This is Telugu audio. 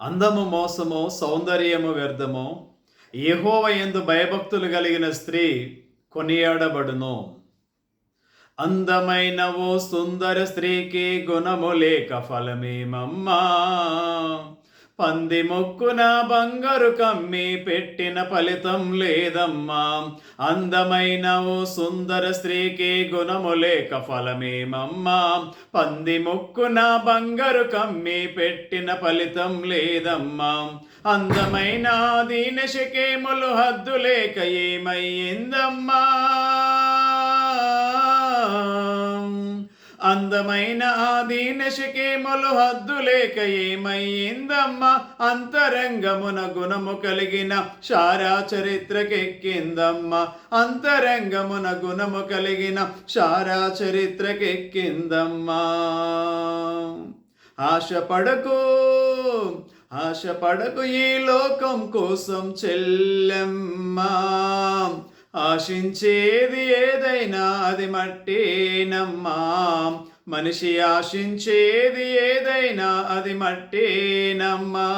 అందము మోసము సౌందర్యము వ్యర్థము. యెహోవ ఎందు భయభక్తులు కలిగిన స్త్రీ కొనియాడబడును. అందమైన ఓ సుందర స్త్రీకి గుణము లేక ఫలమేమమ్మా? పంది మొక్కున బంగారు కమ్మి పెట్టిన ఫలితం లేదమ్మా. అందమైన ఓ సుందర స్త్రీకి గుణము లేక ఫలమేమమ్మా. పంది మొక్కున బంగారు కమ్మి పెట్టిన ఫలితం లేదమ్మా. అందమైన దీనశకేములు హద్దు లేక ఏమయ్యిందమ్మా. అందమైన ఆదీన శకేములు హద్దు లేక ఏమయ్యిందమ్మా అంతరంగమున గుణము కలిగిన శారా చరిత్రకెక్కిందమ్మా. అంతరంగమున గుణము కలిగిన శారా చరిత్రకెక్కిందమ్మా. ఆశ పడకు ఈ లోకం కోసం చెల్లెమ్మా. ఆశించేది ఏదైనా అది మట్టేనమ్మా. మనిషి ఆశించేది ఏదైనా అది మట్టేనమ్మా.